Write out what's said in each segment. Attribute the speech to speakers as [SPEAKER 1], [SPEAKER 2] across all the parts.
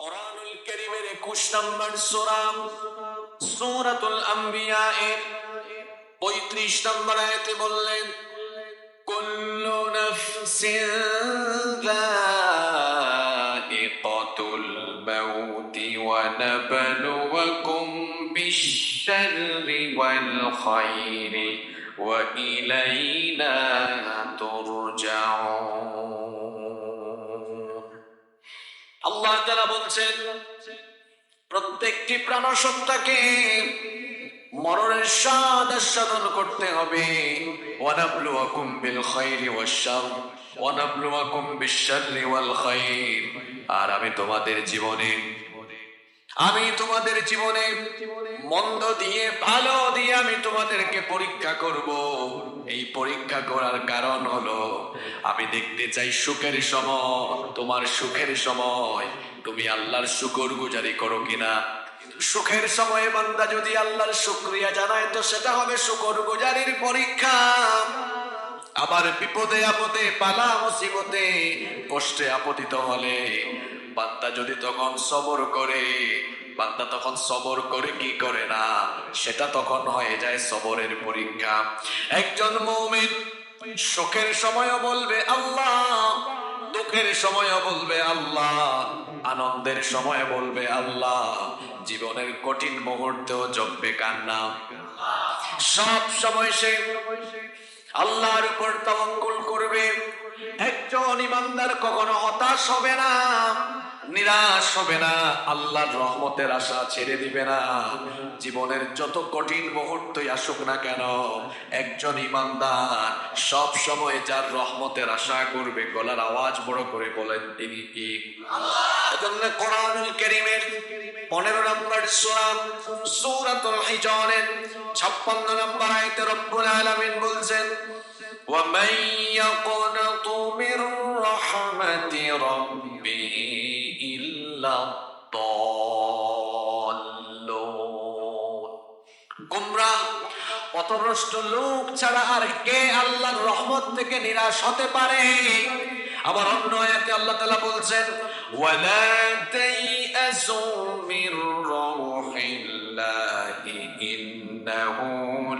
[SPEAKER 1] কোরআনুল কারীমের 21 নম্বর সূরা সূরাতুল আম্বিয়া এর 35 নম্বর আয়াতে বললেন কুল্লু নাফসিন যায়িকাতুল মাউতি ওয়া নাবলুয়াকুম বিশ-শাররি ওয়াল খায়রি ওয়া ইলাইনা তুরজাউন আল্লাহ বলছেন, প্রত্যেকটি প্রাণসত্তাকে মরণের স্বাদ আস্বাদন করতে হবে। ওয়ানাবলুয়াকুম বিল খাইরি ওয়াশ শার, ওয়ানাবলুয়াকুম বিশ শাররি ওয়াল খাইর। আর আমি তোমাদের জীবনে আমি তোমাদের জীবনে মন্দ দিয়ে, ভালো দিয়ে আমি তোমাদেরকে পরীক্ষা করব। এই পরীক্ষা করার কারণ হলো, আমি দেখতে চাই সুখের সময়, তোমার সুখের সময়। তুমি আল্লাহর শুকর গুজারি করো কিনা? সুখের সময়ে বান্দা যদি আল্লাহর শুক্রিয়া জানায়, তো সেটা হবে শুকর গুজারির পরীক্ষা। আবার বিপদে আপদে, পালা মুসিবতে, কষ্টে আপতিত হলে, বান্দা যদি তখন সবর করে বান্দা তখন সবর করে কি করে না? সেটা তখন হয়ে যায় সবরের পরীক্ষা। একজন মৌমিন সুখের সময়ও বলবে আল্লাহ, দুঃখের সময়ও বলবে আল্লাহ, আনন্দের সময় বলবে আল্লাহ, জীবনের কঠিন মুহূর্তেও জপবে কান্না। সব সময় সে আল্লাহর উপর তাওয়াক্কুল করবে। একজন ইমানদার কখনো হতাশ হবে না। নিরাশ হবে না আল্লাহর রহমতের আশা ছেড়ে দিবে না জীবনের যত কঠিন মুহূর্তই আসুক না কেন একজন ইমানদার সব সময় যার রহমতের আশা করবে গলার আওয়াজ বড় করে বলেন তিনি কি এজন্য কোরআনুল কারীমের 15 নম্বর সূরা সূরাতুল হিজরের 56 নম্বর আয়াতে রব্বুল আলামিন বলছেন ومن يقنط من رحمة ربه إلا الضالون গুমরাহ লোক ছাড়া আর কে আল্লাহর রহমত থেকে নিরাশ হতে পারে? আবার অন্য আয়াতে আল্লাহ তাআলা বলছেন, ওয়ালা মির ইন্নাহু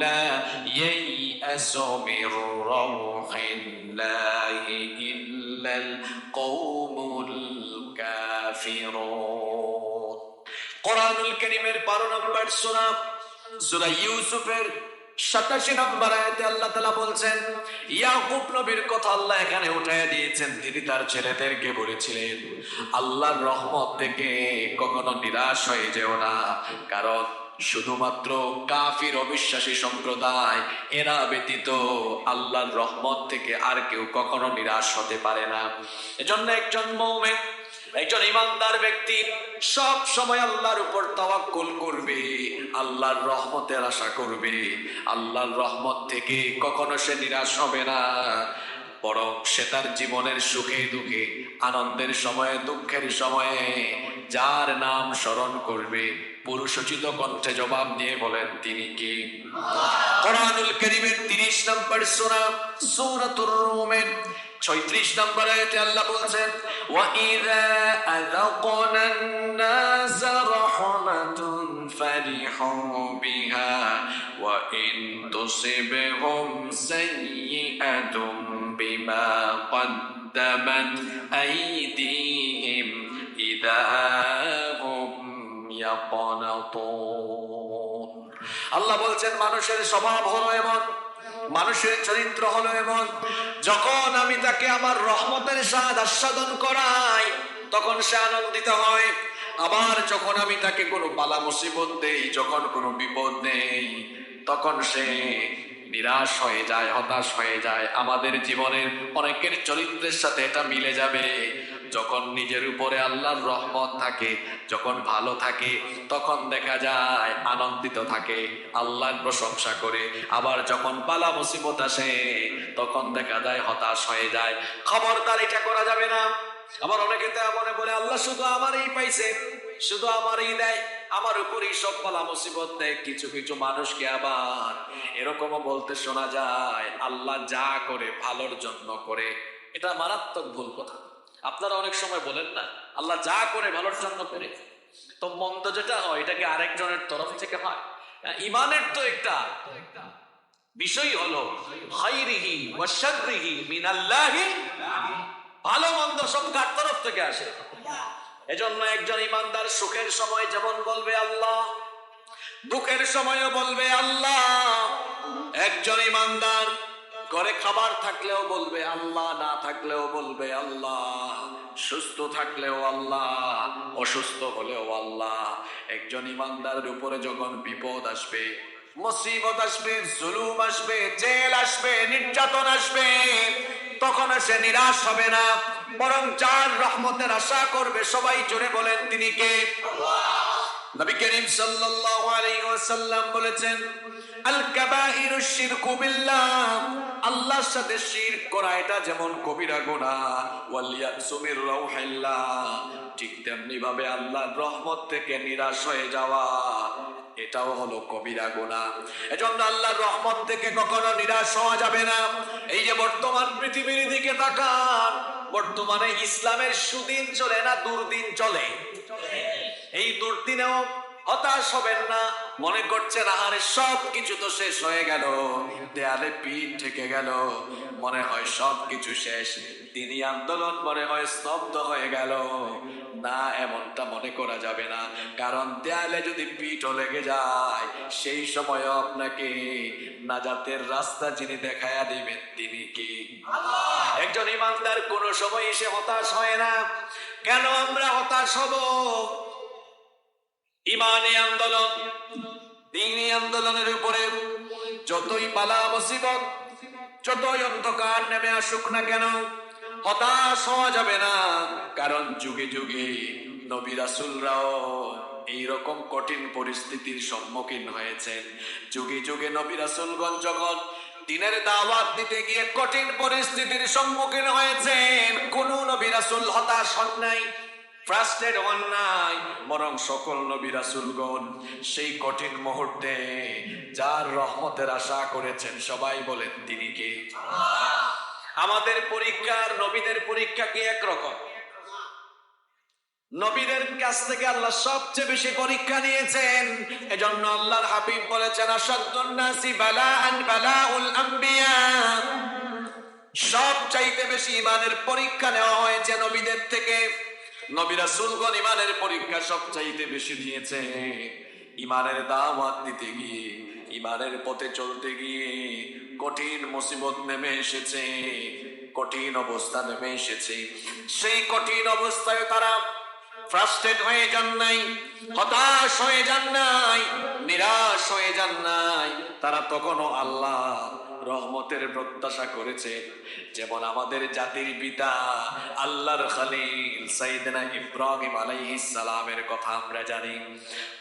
[SPEAKER 1] লা ইয়াইআসু মির ইল্লাল কওমুল কোরআনুল কারীমের 12 নম্বর ইউসুফের সাতাশি নম্বর আয়াতে আল্লাহ বলছেন, ইয়াকুব নবীর কথা আল্লাহ এখানে দিয়েছেন, তিনি তার ছেলেদেরকে বলেছিলেন, আল্লাহর রহমত থেকে কখনো নিরাশ হয়ে যেও না, কারণ শুধুমাত্র কাফির অবিশ্বাসী সম্প্রদায়, এরা ব্যতীত আল্লাহর রহমত থেকে আর কেউ কখনো নিরাশ হতে পারে না। এজন্য একজন মৌমেন একজন ইমানদার ব্যক্তি সব সময় আল্লাহর উপর তাওয়াক্কুল করবে, আল্লাহর রহমতের আশা করবে। আল্লাহর রহমত থেকে কখনো সে নিরাশ হবে না, বরং সে তার জীবনের সুখে দুঃখে, আনন্দের সময়ে, দুঃখের সময়ে যার নাম স্মরণ করবে, পুরুষোচিত কণ্ঠে জবাব দিয়ে বলেন, তিনি কি? কোরআনুল কারীমের 30 নম্বর সূরা, সূরাতুর রুমের 36 নম্বর আয়াতে আল্লাহ বলছেন ওয়া ইযা আযাকনা النَّاسَ رَحْمَةٌ فَرِحُوا بِهَا وَإِن تُصِبْهُمْ سَيِّئَةٌ بِمَا قَدَّمَتْ أَيْدِيهِمْ إِذَا هُمْ يَقْنَطُونَ আল্লাহ বলছেন মানুষের স্বভাব হলো এমন মানুষের চরিত্র হলো এমন যখন আমি তাকে আমার রহমতের স্বাদ আস্বাদন করাই, তখন সে আনন্দিত হয়। আবার যখন আমি তাকে কোনো বালা মুসিবত দেই, যখন কোনো বিপদ নেই, তখন সে নিরাশ হয়ে যায়, হতাশ হয়ে যায়। আমাদের জীবনের অনেকের চরিত্রের সাথে এটা মিলে যাবে। যখন নিজের উপরে আল্লাহর রহমত থাকে, যখন ভালো থাকে, তখন দেখা যায় আনন্দিত থাকে, আল্লাহর প্রশংসা করে। আবার যখন পালা মুসিবত আসে, তখন দেখা যায় হতাশ হয়ে যায়। খবরদার, এটা করা যাবে না। আবার অনেকে তো মনে বলে আল্লাহ শুধু আমারই পাইছে, শুধু আমারই দেয়, আমার উপরই সব পালা মুসিবত দেয়, কিছু কিছু মানুষকে আবার এরকমও বলতে শোনা যায়, আল্লাহ যা করে ভালোর জন্য করে। এটা মারাত্মক ভুল কথা। আপনারা অনেক সময় বলেন না, আল্লাহ যা করে ভালোর জন্য করে। তো মন্দ যেটা হয় এটা কি আরেকজনের তরফ থেকে হয়। ইমানের তো একটা বিষয় হলো খাইরিহি ওয়া শাররিহি মিনাল্লাহি, ভালো মন্দ সব কার তরফ থেকে আসে। এজন্য একজন ইমানদার সুখের সময় যেমন বলবে আল্লাহ, দুঃখের সময়ও বলবে আল্লাহ। একজন ইমানদার ঘরে খাবার থাকলেও বলবে আল্লাহ, না থাকলেও বলবে আল্লাহ, সুস্থ থাকলেও আল্লাহ, অসুস্থ হলেও আল্লাহ। একজন ইমানদারের উপরে যখন বিপদ আসবে, মুসিবত আসবে, জুলুম আসবে, জেল আসবে, নির্যাতন আসবে, তখন সে নিরাশ হবে না। বরং যার রহমতের আশা করবে, সবাই জোরে বলেন, তিনি কে? নবী করিম সাল্লাল্লাহু আলাইহি ওয়াসাল্লাম বলেছেন, আল কাবাইরু শিরকু বিল্লাহ। আল্লাহর সাথে শিরক করা এটা যেমন কবিরা গুনাহ, ওয়াল ইয়াসু মির রাউহিল্লাহ ঠিক তেমনি ভাবে আল্লাহর রহমত থেকে নিরাশ হয়ে যাওয়া, এটাও হলো কবিরা গুনাহ। এজন্য আল্লাহর রহমত থেকে কখনো নিরাশ হওয়া যাবে না। এই যে বর্তমান পৃথিবীর দিকে তাকান, বর্তমানে ইসলামের সুদিন চলে না দুর্দিন চলে? এই দুর্দিনেও হতাশ হবেন না, মনে করছেন আহারে সব কিছু তো শেষ হয়ে গেল, দেয়ালে পিঠ থেকে গেল, মনে হয় সব কিছু শেষ তিনি আন্দোলন মনে হয় স্তব্ধ হয়ে গেল। না, এমনটা মনে করা যাবে না, কারণ দেয়ালে যদি পিঠও লেগে যায়, সেই সময় আপনাকে নাজাতের রাস্তা যিনি দেখায়া দিবেন, তিনি কি? একজন ইমানদার কোনো সময় এসে হতাশ হয় না। কেন আমরা হতাশ হব? ইমানে আন্দোলন, দিনী আন্দোলনের উপরে যতই পালা মুসিবত, যতই অন্ধকার নেমে আসুক না কেন, হতাশ হওয়া যাবে না। কারণ যুগে যুগে নবী রাসুলরাও এইরকম কঠিন পরিস্থিতির সম্মুখীন হয়েছেন। যুগে যুগে নবী রাসুলগঞ্জ যখন দিনের দাওয়াত দিতে গিয়ে কঠিন পরিস্থিতির সম্মুখীন হয়েছেন, কোন নবী রাসুল হতাশ হন নাই। ফ্রাস্ট্রেট হন নাই বরং সকল নবী রাসুলগণ সেই কঠিন মুহূর্তে যার রহমতের আশা করেছেন, সবাই বলেন তিনি কে? আমাদের পরীক্ষার, নবীদের পরীক্ষা কি একরকম? নবীদের কাছ থেকে আল্লাহ সবচেয়ে বেশি পরীক্ষা নিয়েছেন। এজন্য আল্লাহর হাবিব বলেছেন, আসাদুন নাসি বালাআন বালাউল আম্বিয়া। সব চাইতে বেশি ইমানের পরীক্ষা নেওয়া হয়েছে নবীদের থেকে। নবী রাসূলগণ ইমানের পরীক্ষা সব চাইতে বেশি দিয়েছে। ইমানের দাওয়াত দিতে গিয়ে ইমানের পথে চলতে গিয়ে কঠিন মুসিবত নেমে এসেছে, কঠিন অবস্থা নেমে এসেছে। সেই কঠিন অবস্থায় তারা ফ্রাস্ট্রেট হয়ে যান নাই, হতাশ হয়ে যান নাই, নিরাশ হয়ে যান নাই। তারা তখনও আল্লাহ রহমতের প্রত্যাশা করেছে। যেমন আমাদের জাতির পিতা, আল্লাহর খালিল সাইদনা ইব্রাহিম আলাইহিস সালামের কথা আমরা জানি।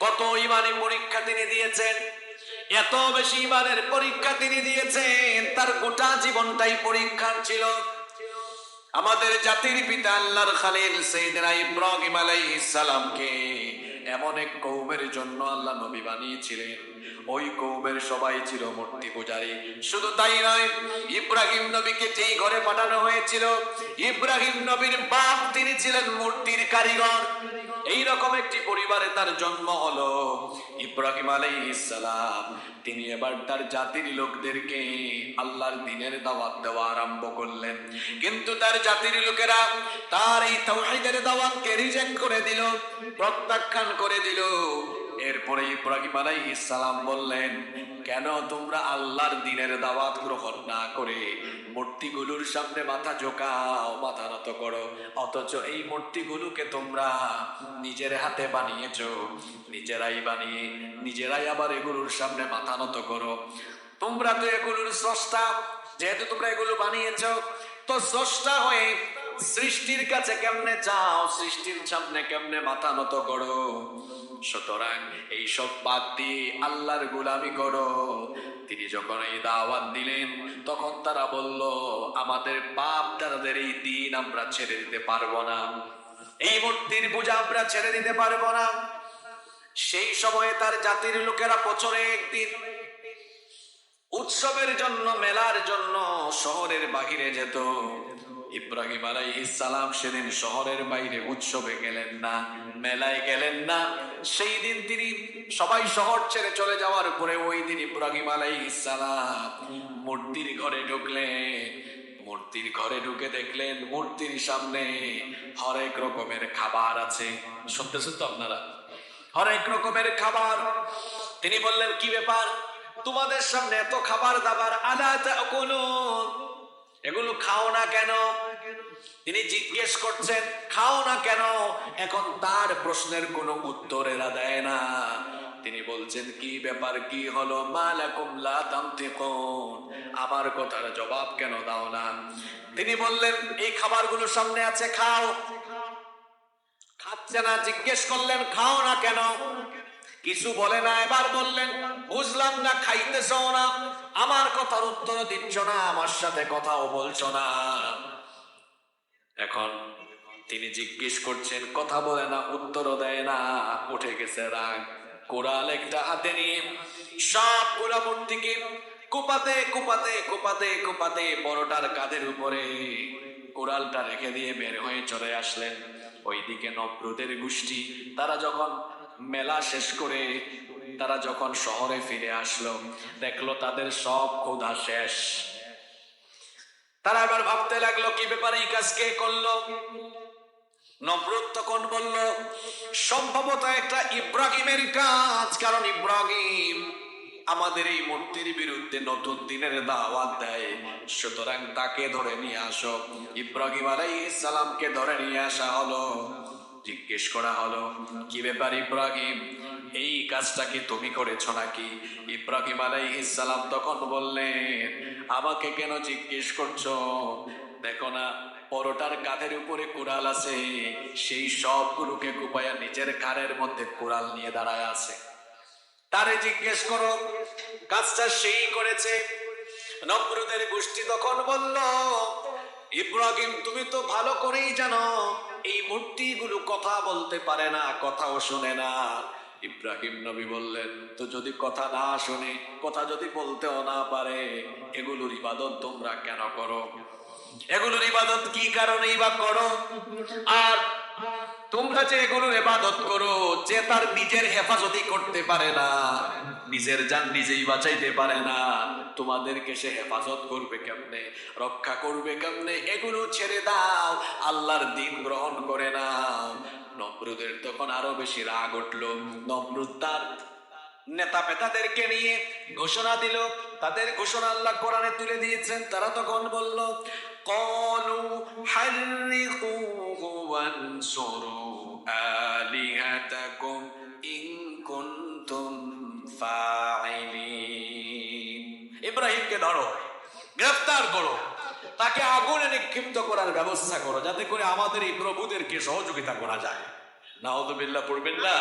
[SPEAKER 1] কত ইমানি পরীক্ষা তিনি দিয়েছেন, এত বেশি ইমানের পরীক্ষা তিনি দিয়েছেন, তার গোটা জীবনটাই পরীক্ষার ছিল। আমাদের জাতির পিতা, আল্লাহর খালিল সৈয়দনা ইব্রাহিম আলাইহিস সালামকে এমন এক কৌমের জন্য আল্লাহ নবী বানিয়েছিলেন। ওই কৌমের সবাই ছিল মূর্তি পূজারী। শুধু তাই নয়, ইব্রাহিম নবীকে যেই ঘরে পাঠানো হয়েছিল, ইব্রাহিম নবীর বাপ তিনি ছিলেন মূর্তির কারিগর। এই রকম একটি পরিবারে তার জন্ম হলো ইব্রাহিম আলাইহিস সালাম। তিনি এবার তার জাতির লোকদেরকে আল্লাহর দিনের দাওয়াত দেওয়া আরম্ভ করলেন। কিন্তু তার জাতির লোকেরা তার এই তাওহীদের দাওয়াতকে রিজেক্ট করে দিল, প্রত্যাখ্যান করে দিল। এরপরে ইব্রাহিম আলাইহিস সালাম বললেন, কেন তোমরা আল্লাহর দিনের দাওয়াত গ্রহণ না করে মূর্তিগুলোর সামনে মাথা ঝোকাও, মাথা নত করো? অথচ এই মূর্তিগুলোকে তোমরা নিজের হাতে বানিয়েছো। নিজেরাই বানিয়ে, নিজেরাই আবার এগুলোর সামনে মাথা নত করো। তোমরা তো এগুলোর স্রষ্টা। যেহেতু তোমরা এগুলো বানিয়েছ, তো স্রষ্টা হয়ে সৃষ্টির কাছে কেমনে চাও? সৃষ্টির সামনে কেমনে মাথা নত করো? সুতরাং এই সব বাদ দিয়ে আল্লাহর গোলামি করো। তিনি যখন এই দাওয়াত দিলেন, তখন তারা বলল, আমাদের বাপ দাদাদের এই দিন আমরা ছেড়ে দিতে পারব না। এই মূর্তির পূজা আমরা ছেড়ে দিতে পারব না। সেই সময়ে তার জাতির লোকেরা বছরে একদিন উৎসবের জন্য, মেলার জন্য শহরের বাহিরে যেত। ইব্রাহিম সালাম সেদিন শহরের বাইরে উৎসবে গেলেন না, মেলায় গেলেন না। সেই দিন তিনি সবাই শহর ছেড়ে চলে যাওয়ার পরে ওই দিন ইব্রাহিম সালাম মূর্তির ঘরে ঢুকলেন। মূর্তির ঘরে ঢুকে দেখলেন মূর্তির সামনে হরেক রকমের খাবার আছে। শুনতেছেন তো আপনারা? হরেক রকমের খাবার। তিনি বললেন, কি ব্যাপার? তোমাদের সামনে এত খাবার দাবার, আলা তাকুলুন? এগুলো খাও না কেন? তিনি জিজ্ঞেস করছেন, খাও না কেন? এখন তার প্রশ্নের কোনো উত্তর এরা দেয় না। তিনি বলছেন, কি ব্যাপার? কি হলো? আমার কথার জবাব কেন দাও না? তিনি বললেন, এই খাবারগুলো সামনে আছে, খাও। খাচ্ছে না, জিজ্ঞেস করলেন, খাও না কেন? কিছু বলে না, এবার বললেন, বুঝলাম না খাইতেছ না। আমার কথার উত্তর দিচ্ছ না, আমার সাথে কথাও বলছো না। এখন তিনি জিজ্ঞেস করছেন, কথা বলে না, উত্তরও দেয় না। উঠে গেছে রাগ। কোরাল একটা হাতে নিয়ে সব গোলা মূর্তিকে কুপাতে কুপাতে কুপাতে কুপাতে বড়টার কাঁধের উপরে কোরালটা রেখে দিয়ে বের হয়ে চলে আসলেন। ওইদিকে নব্রদের গোষ্ঠী, তারা যখন মেলা শেষ করে তারা যখন শহরে ফিরে আসলো, দেখল তাদের সব ক্ষুধা শেষ। তারা এবার ভাবতে লাগল, কি ব্যাপারে এই কাজ কে করল? তখন বলল, সম্ভবত একটা ইব্রাহিমের কাজ, কারণ ইব্রাহিম আমাদের এই মূর্তির বিরুদ্ধে নতুন দিনের দাওয়াত দেয়। সুতরাং তাকে ধরে নিয়ে আসো। ইব্রাহিম আলাইহিস সালামকে ধরে নিয়ে আসা হলো। জিজ্ঞেস করা হলো, কি ব্যাপার ইব্রাহিম? এই কাজটা কি তুমি করেছ নাকি? ইব্রাহিম আলাইহিস সালাম তখন বললেন, আমাকে কেন জিজ্ঞেস করছ? দেখো না, পরোটার কাঁধের উপরে কুড়াল আছে, সেই সবগুলোকে কুপায়া নিজের ঘাড়ের মধ্যে কুড়াল নিয়ে দাঁড়ায় আছে। তারে জিজ্ঞেস করো, কাজটা সেই করেছে? নমরুদের গোষ্ঠী তখন বলল, ইব্রাহিম, তুমি তো ভালো করেই জানো এই মূর্তিগুলো কথা বলতে পারে না, কথাও শুনে না। ইব্রাহিম নবী বললেন, তো যদি কথা না শুনে, কথা যদি বলতেও না পারে, এগুলোর ইবাদত তোমরা কেন করো? এগুলোর ইবাদত কি কারণেই বা করো? আর তোমরা যে এগুলোর ইবাদত করো, যে তার নিজের হেফাজতি করতে পারে না, নিজের যান নিজেই বাঁচাইতে পারে না। তোমাদেরকে সে হেফাজত করবে কেমনে? রক্ষা করবে কেমনে? এগুলো ছেড়ে দাও। আল্লাহর দিন গ্রহণ করে নাও। নমরুদের তখন আরও বেশি রাগ উঠল। নমরুদ তার নেতা পেতাদেরকে নিয়ে ঘোষণা দিল। তাদের ঘোষণা আল্লাহ কোরআনে তুলে দিয়েছেন। তারা তখন বলল, কলু আলিহাতাকুম ইন কুনতুম ইব্রাহিমকে ধরো, গ্রেফতার করো। তাকে আগুনে নিক্ষিপ্ত করার ব্যবস্থা করো, যাতে করে আমাদের এই প্রভুদেরকে সহযোগিতা করা যায়। না হতো বিল্লা পড়বেন না?